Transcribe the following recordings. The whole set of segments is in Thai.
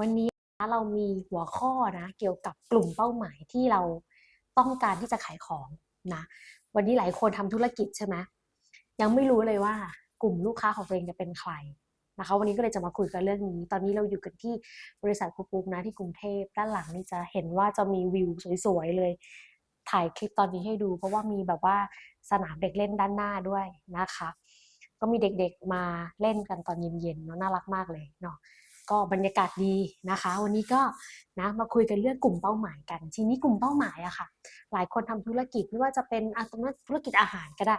วันนี้นะเรามีหัวข้อนะเกี่ยวกับกลุ่มเป้าหมายที่เราต้องการที่จะขายของนะวันนี้หลายคนทำธุรกิจใช่ไหมยังไม่รู้เลยว่ากลุ่มลูกค้าของตัวเองจะเป็นใครนะคะวันนี้ก็เลยจะมาคุยกันเรื่องนี้ ตอนนี้เราอยู่กันที่บริษัทคุปุ๊กนะที่กรุงเทพด้านหลังนี่จะเห็นว่าจะมีวิวสวยๆเลย ถ่ายคลิปตอนนี้ให้ดู เพราะว่ามีแบบว่าสนามเด็กเล่นด้านหน้าด้วยนะคะ ก็มีเด็กๆมาเล่นกันตอนเย็นๆเนาะน่ารักมากเลยเนาะ ก็บรรยากาศดีนะคะ วันนี้ก็นะมาคุยกันเรื่องกลุ่มเป้าหมายกัน ทีนี้กลุ่มเป้าหมายอะค่ะ หลายคนทำธุรกิจไม่ว่าจะเป็นอะตรงนั้นธุรกิจอาหารก็ได้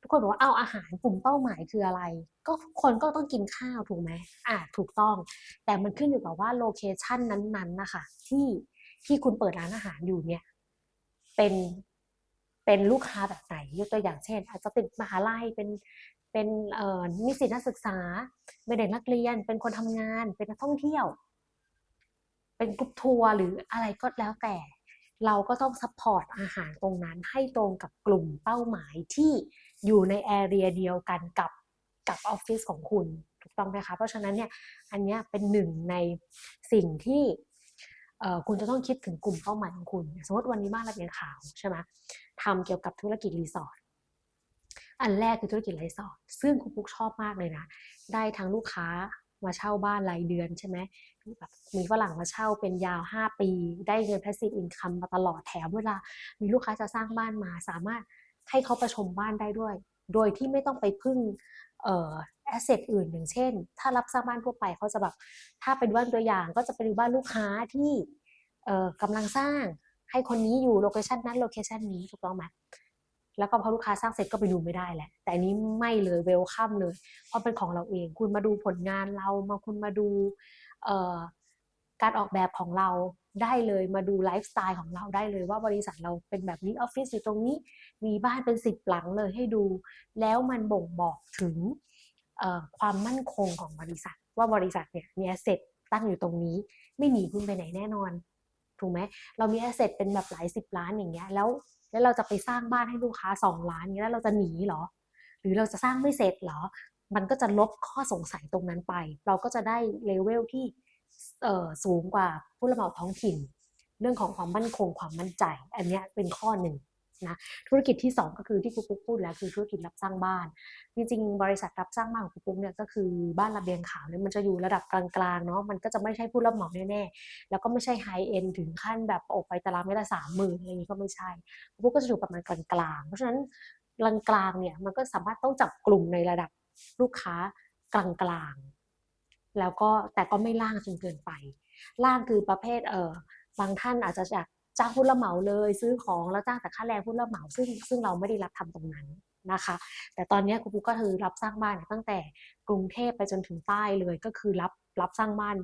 ทุกคนบอกว่าเอาอาหารกลุ่มเป้าหมายคืออะไร ก็คนก็ต้องกินข้าวถูกไหมอะถูกต้อง แต่มันขึ้นอยู่กับว่าโลเคชันนั้นๆนะคะที่ที่คุณเปิดร้านอาหารอยู่เนี่ยเป็นเป็นลูกค้าแบบไหนยกตัวอย่างเช่น อาจจะเป็นมหาลัยเป็น เป็นเอ่อนิสิตนักศึกษา เป็นเด็กนักเรียน เป็นคนทำงาน เป็นนักท่องเที่ยว เป็นกรุ๊ปทัวร์หรืออะไรก็แล้วแต่ เราก็ต้องซัพพอร์ตอาหารตรงนั้นให้ตรงกับกลุ่มเป้าหมายที่อยู่ในแอเรียเดียวกันกับกับออฟฟิศของคุณถูกต้องไหมคะเพราะฉะนั้นเนี่ยอันนี้เป็นหนึ่งในสิ่งที่คุณจะต้องคิดถึงกลุ่มเป้าหมายของคุณ สมมติวันนี้บ้านระเบียงขาวใช่ไหมทำเกี่ยวกับธุรกิจรีสอร์ท อันแรกคือธุรกิจรีสอร์ทซึ่งคุณปุ๊กชอบมากเลยนะ ได้ทั้งลูกค้ามาเช่าบ้านรายเดือนใช่ไหมแบบมีฝรั่งมาเช่าเป็นยาว 5 ปี ได้เงิน passive income มาตลอดแถมเวลา มีลูกค้าจะสร้างบ้านมาสามารถให้เขาประชมบ้านได้ด้วย โดยที่ไม่ต้องไปพึ่งเออแอสเซทอื่นอย่างเช่น ถ้ารับสร้างบ้านทั่วไปเขาจะแบบถ้าเป็นบ้านตัวอย่างก็จะเป็นบ้านลูกค้าที่เออกำลังสร้างให้คนนี้อยู่โลเคชันนั้นโลเคชันนี้ถูกต้องไหม แล้วก็พอลูกค้าสร้างเสร็จก็ไปดูไม่ได้แหละ แต่อันนี้ไม่เลยเวลคัมเลย เพราะเป็นของเราเอง คุณมาดูผลงานเรามาคุณมาดูการออกแบบของเราได้เลยมาดูไลฟ์สไตล์ของเราได้เลยว่าบริษัทเราเป็นแบบนี้ออฟฟิศอยู่ตรงนี้มีบ้านเป็นสิบหลังเลยให้ดู แล้วมันบ่งบอกถึงความมั่นคงของบริษัท ว่าบริษัทเนี่ยมีแอสเซทตั้งอยู่ตรงนี้ ไม่หนีคุณไปไหนแน่นอน ถูกไหมเรามีแอสเซทเป็นแบบหลายสิบล้านอย่างเงี้ยแล้วแล้วเราจะไปสร้างบ้านให้ลูกค้าสองล้านเงี้ยแล้วเราจะหนีเหรอ หรือเราจะสร้างไม่เสร็จเหรอ มันก็จะลบข้อสงสัยตรงนั้นไป เราก็จะได้เลเวลที่เออสูงกว่าผู้รับเหมาท้องถิ่น เรื่องของความมั่นคงความมั่นใจ อันนี้เป็นข้อหนึ่ง นะธุรกิจที่ 2 ก็คือที่คุณปุ๊กพูดแล้วคือธุรกิจรับสร้างบ้าน จริงๆ บริษัทรับสร้างบ้านของคุณปุ๊กเนี่ยก็คือบ้านระเบียงขาวเนี่ยมันจะอยู่ระดับกลางๆเนาะมันก็จะไม่ใช่ผู้รับเหมาแน่ๆแล้วก็ไม่ใช่ไฮเอ็นถึงขั้นแบบออกไปตารางเมตรสามหมื่นอะไรอย่างนี้ก็ไม่ใช่คุณปุ๊กก็จะอยู่ประมาณกลางๆเพราะฉะนั้นกลางๆเนี่ยมันก็สามารถต้องจับกลุ่มในระดับลูกค้ากลางๆ แล้วก็แต่ก็ไม่ล่างจนเกินไป ล่างคือประเภทเออบางท่านอาจจะอยาก จ้างผู้รับเหมาเลย ซื้อของแล้วจ้างแต่ค่าแรงผู้รับเหมาซึ่งซึ่งเราไม่ได้รับทำตรงนั้นนะคะ แต่ตอนนี้คุณปุ๊กก็คือรับสร้างบ้านตั้งแต่กรุงเทพไปจนถึงใต้เลยก็คือรับรับสร้างบ้าน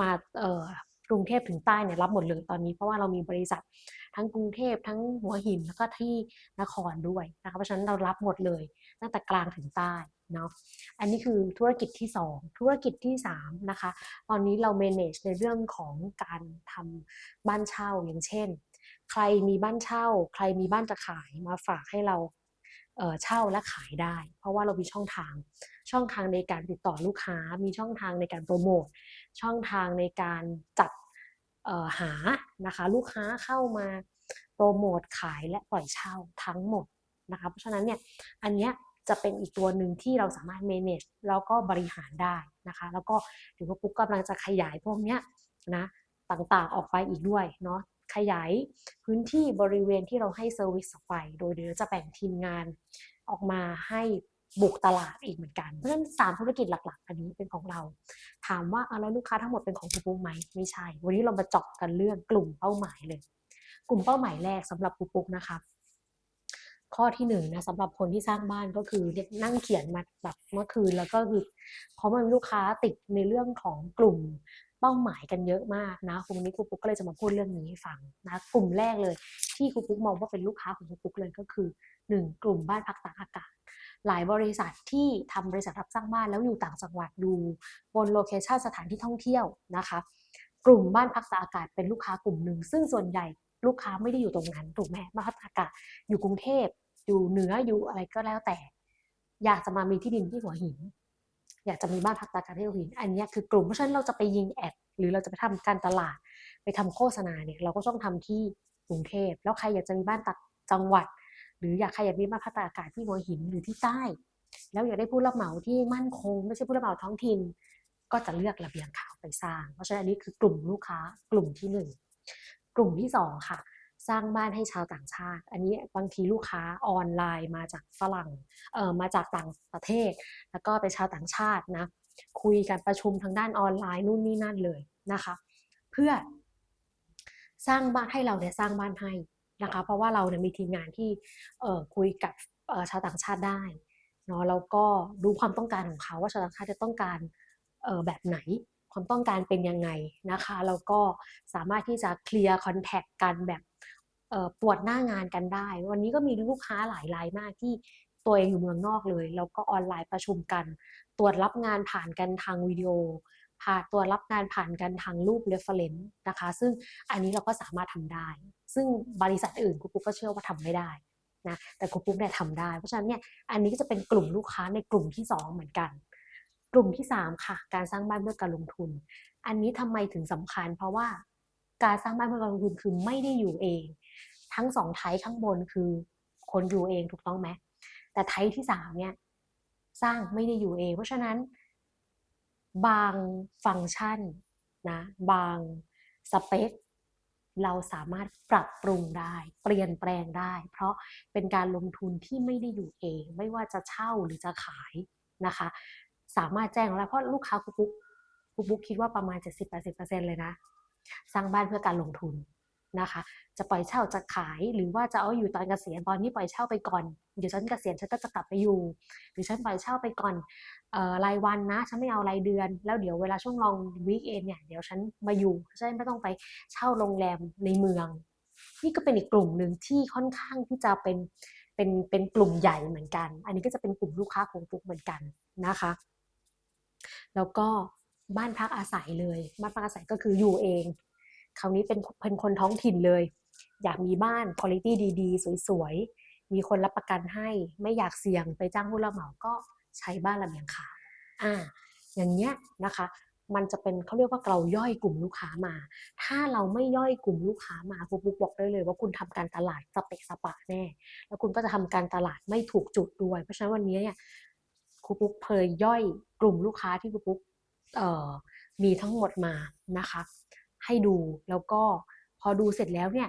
มาเอ่อกรุงเทพถึงใต้เนี่ยรับหมดเลยตอนนี้เพราะว่าเรามีบริษัททั้งกรุงเทพทั้งหัวหินแล้วก็ที่นครด้วยนะคะเพราะฉะนั้นเรารับหมดเลยตั้งแต่กลางถึงใต้ เนาะอันนี้คือธุรกิจที่ 2 ธุรกิจที่3นะคะตอนนี้เรา manage ในเรื่องของการทำบ้านเช่าอย่างเช่น ใครมีบ้านเช่า ใครมีบ้านจะขายมาฝากให้เราเเช่าและขายได้ เพราะว่าเรามีช่องทาง ช่องทางในการติดต่อลูกค้า มีช่องทางในการโปรโมทช่องทางในการจัดหานะคะลูกค้าเข้ามาโปรโมทขายและปล่อยเช่าทั้งหมดนะคะเพราะฉะนั้นเนี่ยอันเนี้ย จะเป็นอีกตัวหนึ่งที่เราสามารถ manage แล้วก็บริหารได้นะคะ แล้วก็ถือว่าปุ๊กกำลังจะขยายพวกเนี้ยนะต่างๆออกไปอีกด้วยเนาะขยายพื้นที่บริเวณที่เราให้เซอร์วิสออกไป โดยเดี๋ยวจะแบ่งทีมงานออกมาให้บุกตลาดอีกเหมือนกัน เพราะฉะนั้นสามธุรกิจหลัก ๆ อันนี้เป็นของเรา ถามว่าเอาแล้วลูกค้าทั้งหมดเป็นของปูปูไหมไม่ใช่ วันนี้เรามาเจาะกันเรื่องกลุ่มเป้าหมายเลย กลุ่มเป้าหมายแรกสำหรับปูปูนะคะ ข้อที่หนึ่งนะสำหรับคนที่สร้างบ้านก็คือนั่งเขียนมาแบบเมื่อคืนแล้วก็คือเพราะมันลูกค้าติดในเรื่องของกลุ่มเป้าหมายกันเยอะมากนะวันนี้ครูปุ๊กก็เลยจะมาพูดเรื่องนี้ให้ฟังนะกลุ่มแรกเลย ที่ครูปุ๊กมองว่าเป็นลูกค้าของครูปุ๊กเลยก็คือหนึ่งกลุ่มบ้านพักตากอากาศ หลายบริษัทที่ทำบริษัทรับสร้างบ้านแล้วอยู่ต่างจังหวัดดูบนโลเคชันสถานที่ท่องเที่ยวนะคะ กลุ่มบ้านพักตากอากาศเป็นลูกค้ากลุ่มหนึ่งซึ่งส่วนใหญ่ ลูกค้าไม่ได้อยู่ตรงนั้นถูกไหมบ้าพักตากอากาศอยู่กรุงเทพอยู่เหนืออยู่อะไรก็แล้วแต่ อยากจะมามีที่ดินที่หัวหิน อยากจะมีบ้านพักตากอากาศที่หัวหิน อันนี้คือกลุ่มเพราะฉะนั้นเราจะไปยิงแอดหรือเราจะไปทำการตลาด ไปทำโฆษณาเนี่ยเราก็ต้องทำที่กรุงเทพแล้วใครอยากจะมีบ้านตักจังหวัด หรืออยากใครอยากมีบ้านพักตากอากาศที่หัวหินหรือที่ใต้ แล้วอยากได้ผู้รับเหมาที่มั่นคง ไม่ใช่ผู้รับเหมาท้องถิ่นก็จะเลือกระเบียงขาวไปสร้าง เพราะฉะนั้นอันนี้คือกลุ่มลูกค้ากลุ่มที่หนึ่ง กลุ่มที่สองค่ะ สร้างบ้านให้ชาวต่างชาติ อันนี้บางทีลูกค้าออนไลน์มาจากฝรั่งเอ่อมาจากต่างประเทศ แล้วก็เป็นชาวต่างชาตินะคุยกันประชุมทางด้านออนไลน์นู่นนี่นั่นเลยนะคะ เพื่อสร้างบ้านให้เราเนี่ยสร้างบ้านให้นะคะ เพราะว่าเราเนี่ยมีทีมงานที่เอ่อคุยกับชาวต่างชาติได้เนาะแล้วก็รู้ความต้องการของเขาว่าชาวต่างชาติจะต้องการเอ่อแบบไหน ความต้องการเป็นยังไงนะคะแล้วก็สามารถที่จะเคลียร์คอนแทคกันแบบปวดหน้างานกันได้ วันนี้ก็มีลูกค้าหลายรายมากที่ตัวเองอยู่เมืองนอกเลย แล้วก็ออนไลน์ประชุมกัน ตรวจรับงานผ่านกันทางวิดีโอผ่านตัวรับงานผ่านกันทางรูป reference นะคะ ซึ่งอันนี้เราก็สามารถทำได้ ซึ่งบริษัทอื่นครูปุ๊กก็เชื่อว่าทำไม่ได้นะแต่ครูปุ๊กเนี่ยทำได้ เพราะฉะนั้นเนี่ยอันนี้ก็จะเป็นกลุ่มลูกค้าในกลุ่มที่ 2 เหมือนกัน กลุ่มที่ 3 ค่ะ การสร้างบ้านเพื่อการลงทุน อันนี้ทำไมถึงสำคัญ เพราะว่าการสร้างบ้านเพื่อการลงทุนคือไม่ได้อยู่เอง ทั้งสองไทข้างบนคือคนอยู่เองถูกต้องไหมแต่ไทที่สามเนี่ยสร้างไม่ได้อยู่เอง เพราะฉะนั้น บางฟังก์ชันนะบางสเปคเราสามารถปรับปรุงได้ เปลี่ยนแปลงได้ เพราะเป็นการลงทุนที่ไม่ได้อยู่เอง ไม่ว่าจะเช่าหรือจะขายนะคะ สามารถแจ้งแล้วเพราะลูกค้าคุกปุ๊กคุกปุ๊กคิดว่าประมาณ 70-80%เลยนะ สร้างบ้านเพื่อการลงทุนนะคะ จะปล่อยเช่าจะขายหรือว่าจะเอาอยู่ตอนเกษียณตอนนี้ปล่อยเช่าไปก่อนเดี๋ยวฉันเกษียณฉันก็จะกลับไปอยู่ หรือฉันปล่อยเช่าไปก่อนออรายวันนะ ฉันไม่เอารายเดือน แล้วเดี๋ยวเวลาช่วงลองวีคเอนเนี่ยเดี๋ยวฉันมาอยู่ฉันไม่ต้องไปเช่าโรงแรมในเมือง นี่ก็เป็นอีกกลุ่มหนึ่งที่ค่อนข้างที่จะเป็นเป็นเป็นกลุ่มใหญ่เหมือนกัน อันนี้ก็จะเป็นกลุ่มลูกค้าของปุ๊กเหมือนกันนะคะ แล้วก็บ้านพักอาศัยเลย บ้านพักอาศัยก็คืออยู่เอง คราวนี้เป็นเป็นคนท้องถิ่นเลย อยากมีบ้านคุณภาพดีๆ สวยๆ มีคนรับประกันให้ ไม่อยากเสี่ยงไปจ้างผู้รับเหมาก็ใช้บ้านระเบียงขาวอ่า อย่างเงี้ยนะคะ มันจะเป็นเขาเรียกว่าเราย่อยกลุ่มลูกค้ามา ถ้าเราไม่ย่อยกลุ่มลูกค้ามาครูปุ๊กบอกได้เลย ว่าคุณทำการตลาดสเปะสปะแน่ แล้วคุณก็จะทำการตลาดไม่ถูกจุดด้วย เพราะฉะนั้นวันนี้เนี่ย ครูปุ๊กเพยย่อยกลุ่มลูกค้าที่ครูปุ๊กมีทั้งหมดมานะคะ ให้ดูแล้วก็พอดูเสร็จแล้วเนี่ย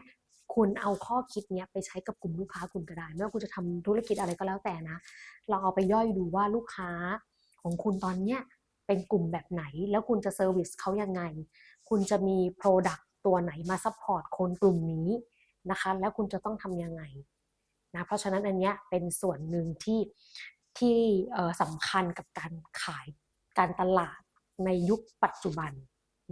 คุณเอาข้อคิดเนี้ยไปใช้กับกลุ่มลูกค้าคุณก็ได้ไม่ว่าคุณจะทำธุรกิจอะไรก็แล้วแต่นะลองเอาไปย่อยดูว่าลูกค้าของคุณตอนเนี้ยเป็นกลุ่มแบบไหน แล้วคุณจะเซอร์วิสเขายังไง คุณจะมี Product ตัวไหนมาซัพพอร์ตคนกลุ่มนี้นะคะ แล้วคุณจะต้องทำยังไงนะเพราะฉะนั้นอันเนี้ยเป็นส่วนหนึ่งที่ ที่สำคัญกับการขายการตลาดในยุคปัจจุบัน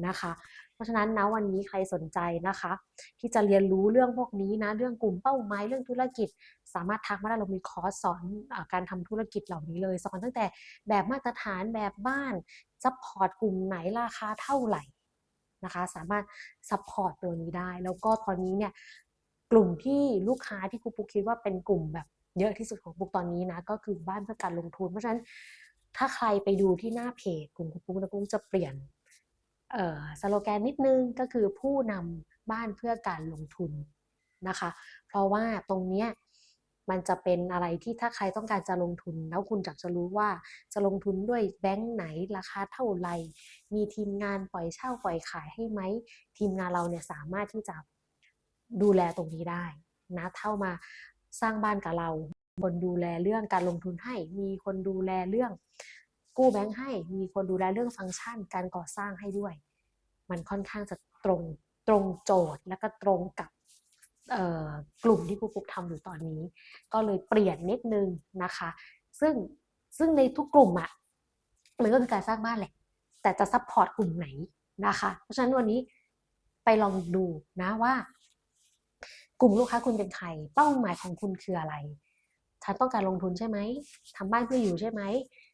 นะคะ เพราะฉะนั้นนะวันนี้ใครสนใจนะคะ ที่จะเรียนรู้เรื่องพวกนี้นะเรื่องกลุ่มเป้าหมายเรื่องธุรกิจ สามารถทักมาได้เรามีคอร์สสอนอการทำธุรกิจเหล่านี้เลย สอนตั้งแต่แบบมาตรฐานแบบบ้านซัพพอร์ตกลุ่มไหนราคาเท่าไหร่นะคะ สามารถซัพพอร์ตตัวนี้ได้ แล้วก็ตอนนี้เนี่ยกลุ่มที่ลูกค้าที่ครูปุกคิดว่าเป็นกลุ่มแบบ เยอะที่สุดของปุ๊กตอนนี้นะ ก็คือบ้านเพื่อการลงทุน เพราะฉะนั้นถ้าใครไปดูที่หน้าเพจกลุ่มปุ๊กนะปุ๊กจะเปลี่ยนเอ่อสโลแกนนิดนึงก็คือผู้นำบ้านเพื่อการลงทุนนะคะ เพราะว่าตรงเนี้ยมันจะเป็นอะไรที่ถ้าใครต้องการจะลงทุน แล้วคุณอยากจะรู้ว่าจะลงทุนด้วยแบงค์ไหนราคาเท่าไหร่มีทีมงานปล่อยเช่าปล่อยขายให้ไหม ทีมงานเราเนี่ยสามารถที่จะดูแลตรงนี้ได้นะเท่ามา สร้างบ้านกับเรา คนดูแลเรื่องการลงทุนให้ มีคนดูแลเรื่องกู้แบงค์ให้ มีคนดูแลเรื่องฟังก์ชัน การก่อสร้างให้ด้วย มันค่อนข้างจะตรงตรงโจทย์และก็ตรงกับกลุ่มที่ครูปุ๊กทำอยู่ตอนนี้ ก็เลยเปลี่ยนนิดนึงนะคะ ซึ่งซึ่งในทุกกลุ่มอะมันก็คือการสร้างบ้านแหละ แต่จะซัพพอร์ตกลุ่มไหนนะคะ เพราะฉะนั้นวันนี้ไปลองดูนะว่า กลุ่มลูกค้าคุณเป็นใคร เป้าหมายของคุณคืออะไร ฉันต้องการลงทุนใช่ไหมทำบ้านเพื่ออยู่ใช่ไหม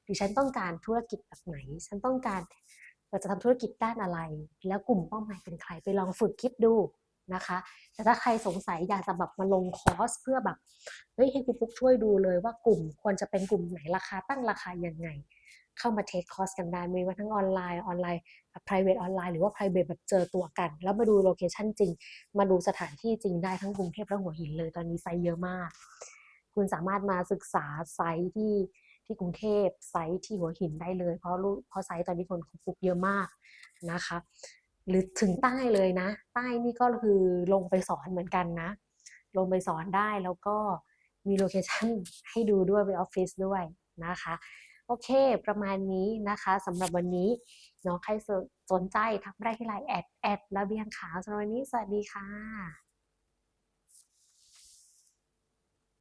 หรือฉันต้องการธุรกิจแบบไหน ฉันต้องการเราจะทำธุรกิจด้านอะไร แล้วกลุ่มเป้าหมายเป็นใคร ไปลองฝึกคิดดูนะคะ แต่ถ้าใครสงสัยอยากจะแบบมาลงคอร์สเพื่อแบบ เฮ้ยให้คุณปุ๊กช่วยดูเลยว่ากลุ่มควรจะเป็นกลุ่มไหนราคาตั้งราคายังไง เข้ามาเทคคอร์สกันได้ มีว่าทั้งออนไลน์ออนไลน์แบบ private ออนไลน์หรือว่า private แบบเจอตัวกัน แล้วมาดูโลเคชันจริง มาดูสถานที่จริงได้ทั้งกรุงเทพและหัวหินเลย ตอนนี้ไซต์เยอะมาก คุณสามารถมาศึกษาไซต์ที่ที่กรุงเทพไซต์ที่หัวหินได้เลย เพราะรู้เพราะไซต์ตอนนี้คนปลูกเยอะมากนะคะ หรือถึงใต้เลยนะ ใต้นี่ก็คือลงไปสอนเหมือนกันนะ ลงไปสอนได้แล้วก็มีโลเคชันให้ดูด้วยไปออฟฟิศด้วยนะคะ โอเค ประมาณนี้นะคะสำหรับวันนี้เนาะใครสนใจทักได้ที่ไลน์แอดแอดระเบียงขาวสำหรับวันนี้สวัสดีค่ะ